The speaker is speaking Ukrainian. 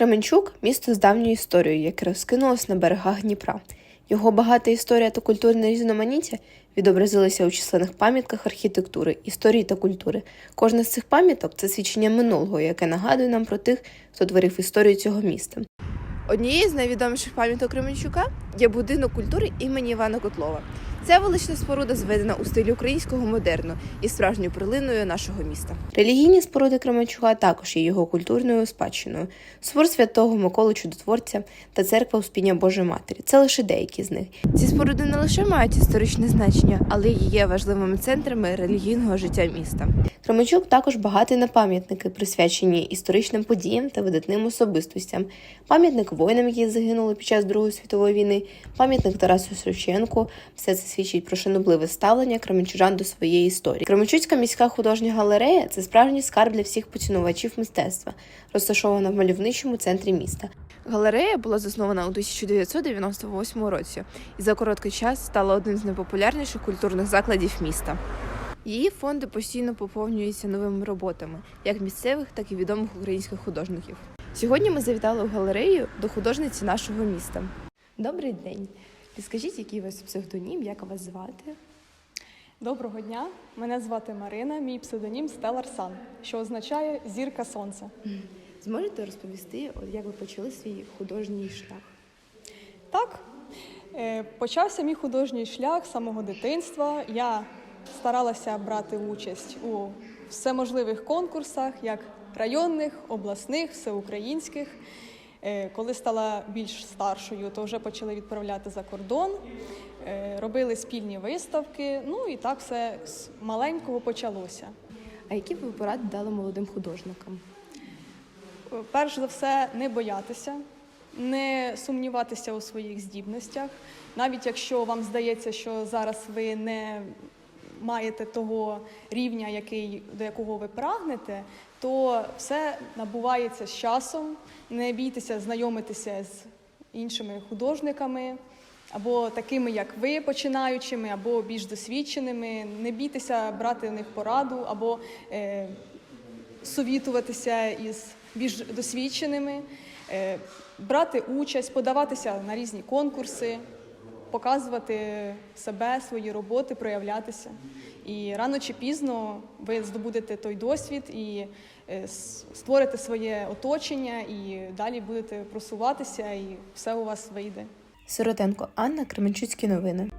Кременчук місто з давньою історією, яке розкинулось на берегах Дніпра. Його багата історія та культурне різноманіття відобразилися у численних пам'ятках архітектури, історії та культури. Кожна з цих пам'яток це свідчення минулого, яке нагадує нам про тих, хто творив історію цього міста. Однією з найвідоміших пам'яток Кременчука є будинок культури імені Івана Котлова. Ця велична споруда зведена у стилі українського модерну і справжньою перлиною нашого міста. Релігійні споруди Кременчука також є його культурною спадщиною. Собор святого Миколи Чудотворця та церква Успіння Божої Матері. Це лише деякі з них. Ці споруди не лише мають історичне значення, але й є важливими центрами релігійного життя міста. Кременчук також багатий на пам'ятники, присвячені історичним подіям та видатним особистостям. Пам'ятник воїнам, які загинули під час Другої світової війни, пам'ятник Тарасу Шевченку. Все це свідчить про шанобливе ставлення кременчужан до своєї історії. Кременчуцька міська художня галерея це справжній скарб для всіх поцінувачів мистецтва, розташована в мальовничому центрі міста. Галерея була заснована у 1998 році і за короткий час стала одним з найпопулярніших культурних закладів міста. Її фонди постійно поповнюються новими роботами, як місцевих, так і відомих українських художників. Сьогодні ми завітали у галерею до художниці нашого міста. Добрий день. Підскажіть, який у вас псевдонім, як вас звати? Доброго дня, мене звати Марина, мій псевдонім Стеллар Сан, що означає зірка сонця. Зможете розповісти, от як ви почали свій художній шлях? Так, е, почався мій художній шлях з самого дитинства. Я старалася брати участь у всеможливих конкурсах, як районних, обласних, всеукраїнських. Е, Коли стала більш старшою, то вже почали відправляти за кордон, е, робили спільні виставки. Ну і так все з маленького почалося. А які б ви поради дали молодим художникам? Перш за все, не боятися, не сумніватися у своїх здібностях. Навіть якщо вам здається, що зараз ви не маєте того рівня, який, до якого ви прагнете, то все набувається з часом. Не бійтеся знайомитися з іншими художниками, або такими, як ви, починаючими, або більш досвідченими. Не бійтеся брати в них пораду, або е, совітуватися із більш досвідченими, е, брати участь, подаватися на різні конкурси, показувати себе, свої роботи, проявлятися. І рано чи пізно ви здобудете той досвід і е, створите своє оточення, і далі будете просуватися, і все у вас вийде. Сиротенко Анна, Кременчуцькі новини.